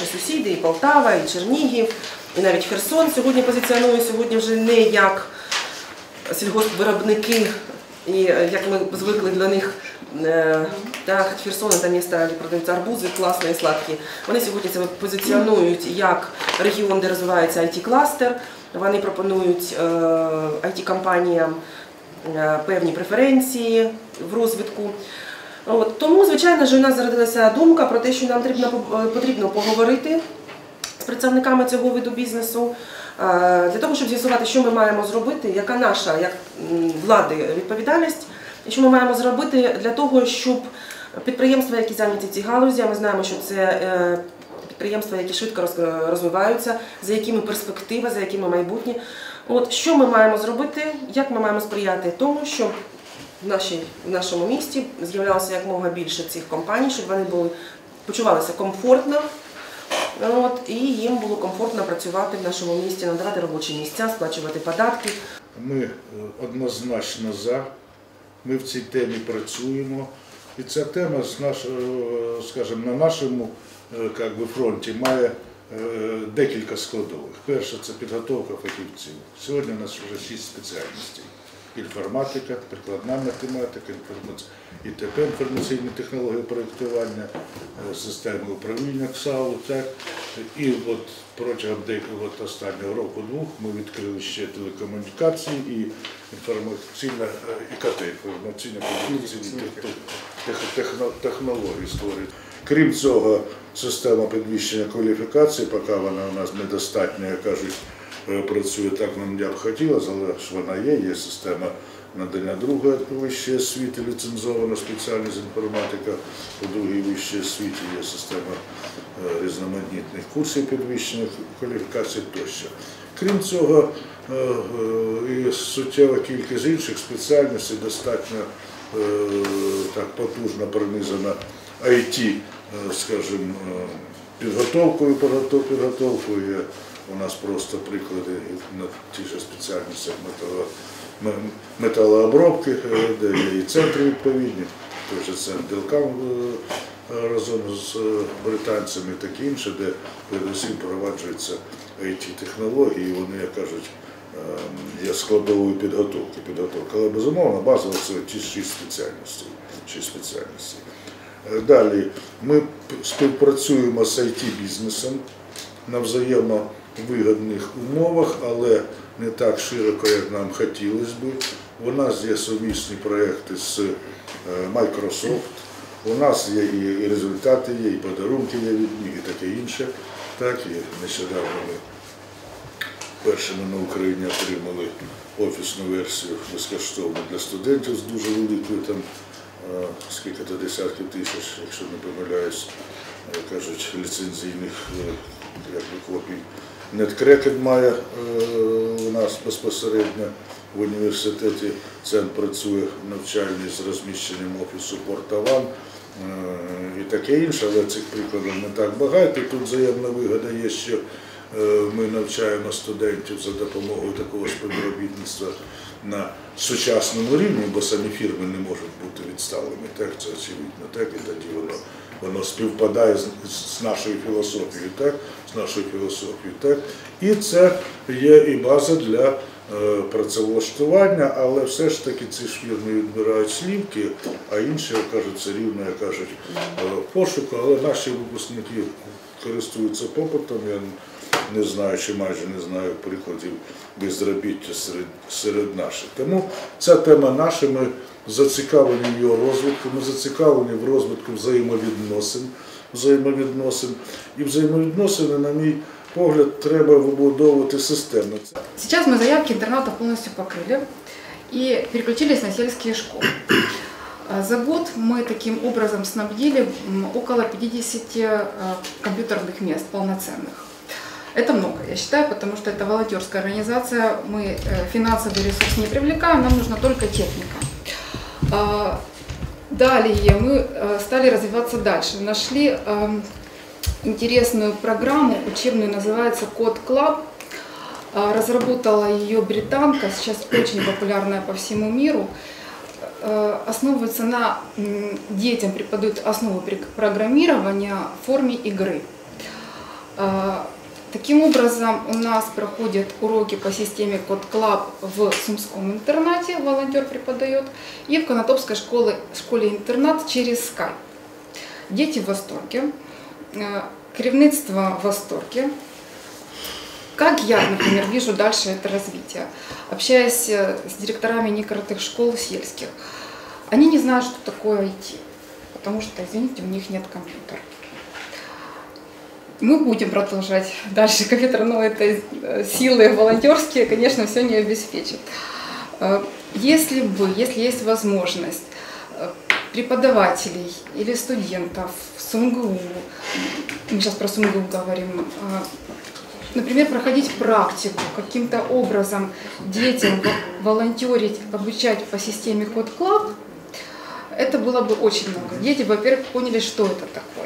наші сусіди, і Полтава, і Чернігів, і навіть Херсон сьогодні позиціонує сьогодні вже не як сільгоспвиробники, і е, як ми звикли для них. е, Так, Херсон це місто, де продаються арбузи, класні і сладкі. Вони сьогодні себе позиціонують як регіон, де розвивається IT-кластер. Вони пропонують IT-компаніям е, певні преференції в розвитку. От, тому, звичайно ж, у нас зародилася думка про те, що нам потрібно, потрібно поговорити з представниками цього виду бізнесу е, для того, щоб з'ясувати, що ми маємо зробити, яка наша як влади відповідальність, і що ми маємо зробити для того, щоб підприємства, які зайняті в цій галузі, ми знаємо, що це е, підприємства, які швидко розвиваються, за якими перспектива, за якими майбутнє. От що ми маємо зробити, як ми маємо сприяти тому, щоб в, нашій, в нашому місті з'являлося якомога більше цих компаній, щоб вони були, почувалися комфортно. От, і їм було комфортно працювати в нашому місті, надавати робочі місця, сплачувати податки. Ми е, однозначно за. Ми в цій темі працюємо. І ця тема, з наш, е, скажімо, на нашому е, би, фронті має декілька складових. Перше це підготовка фахівців. Сьогодні у нас вже шість спеціальностей. Інформатика, прикладна математика, інформаці... ІТП, інформаційні технології проєктування, е, системи управління КСАУ. Так? І от протягом деякого от останнього року-двох ми відкрили ще телекомунікації і інформаційна е, ІКТ, інформаційна комунікаційні тех- тех- техно- технології створюють. Крім цього, система підвищення кваліфікації, поки вона у нас недостатня, кажуть, е, працює так, нам я б хотілося, але ж вона є, є система надання другої вищої освіти, ліцензована спеціальність інформатика, у другій вищій освіті є система е, різноманітних курсів підвищення кваліфікації тощо. Крім цього, е, е, і суттєва кількість інших спеціальностей достатньо е, так потужно пронизана IT, е, скажімо, е, підготовкою, підготов- підготовкою. У нас просто приклади на ті ж спеціальностях метало, металообробки, е, де є і центри відповідні, той же центр Делкам е, разом з е, британцями, і інше, де передусім впроваджуються IT-технології, і вони, як кажуть, є складовою підготовки. підготовки. Але безумовно базово це ті шість спеціальностей. Е, Далі ми співпрацюємо з IT-бізнесом на взаємовигідних умовах, але не так широко, як нам хотілося б. У нас є сумісні проекти з е, Microsoft, у нас є і результати, є, і подарунки є від них, і таке інше. Так, і нещодавно ми першими на Україні отримали офісну версію безкоштовно для студентів з дуже великою там е, скільки то десятків тисяч, якщо не помиляюсь, е, кажуть, ліцензійних е, якби, копій. NetCracket має е, у нас безпосередньо в університеті. Центр працює навчальний з розміщенням офісу Портаван і таке інше, але цих прикладів не так багато. Тут взаємна вигода є, що е, ми навчаємо студентів за допомогою такого співробітництва на сучасному рівні, бо самі фірми не можуть бути відсталими. Так, це очевидно, так, і тоді воно, воно співпадає з, нашою філософією, так, з нашою філософією, так. І це є і база для е, працевлаштування, але все ж таки ці ж фірми відбирають слівки, а інші кажуть, рівно, як кажуть, е, пошуку, але наші випускники користуються попитом. Я не знаю, чи майже не знаю прикладів безробіття серед, серед наших. Тому ця тема наша, ми зацікавлені в його розвитку, ми зацікавлені в розвитку взаємовідносин, взаємовідносин. І взаємовідносини, на мій погляд, треба вибудовувати системно. Це Сейчас мы заявки интернатов полностью покрыли и переключились на сельские школы. А За год мы таким образом снабдили м, около 50 э, компьютерных мест полноценных. Это много, я считаю, потому что это волонтерская организация, мы э, финансовый ресурс не привлекаем, нам нужна только техника. А, Далее мы э, стали развиваться дальше. Нашли эм, интересную программу учебную, называется Код Club. А, Разработала ее британка, сейчас очень популярная по всему миру. Э, Основывается на детям преподают основы программирования в форме игры. Таким образом, у нас проходят уроки по системе Код Клаб в Сумском интернате, волонтер преподает, и в Конотопской школе, школе-интернат через Skype. Дети в восторге, э, керівництво в восторге. Как я, например, вижу дальше это развитие? Общаясь э, с директорами некоторых школ сельских, они не знают, что такое IT, потому что, извините, у них нет компьютера. Мы будем продолжать дальше кафедра, но это э, силы волонтерские, конечно, все не обеспечит. Э, Если бы, если есть возможность э, преподавателей или студентов в СумГУ, мы сейчас про СумГУ говорим, э, например, проходить практику, каким-то образом детям во- волонтерить, обучать по системе Код Клаб, это было бы очень много. Дети, во-первых, поняли, что это такое.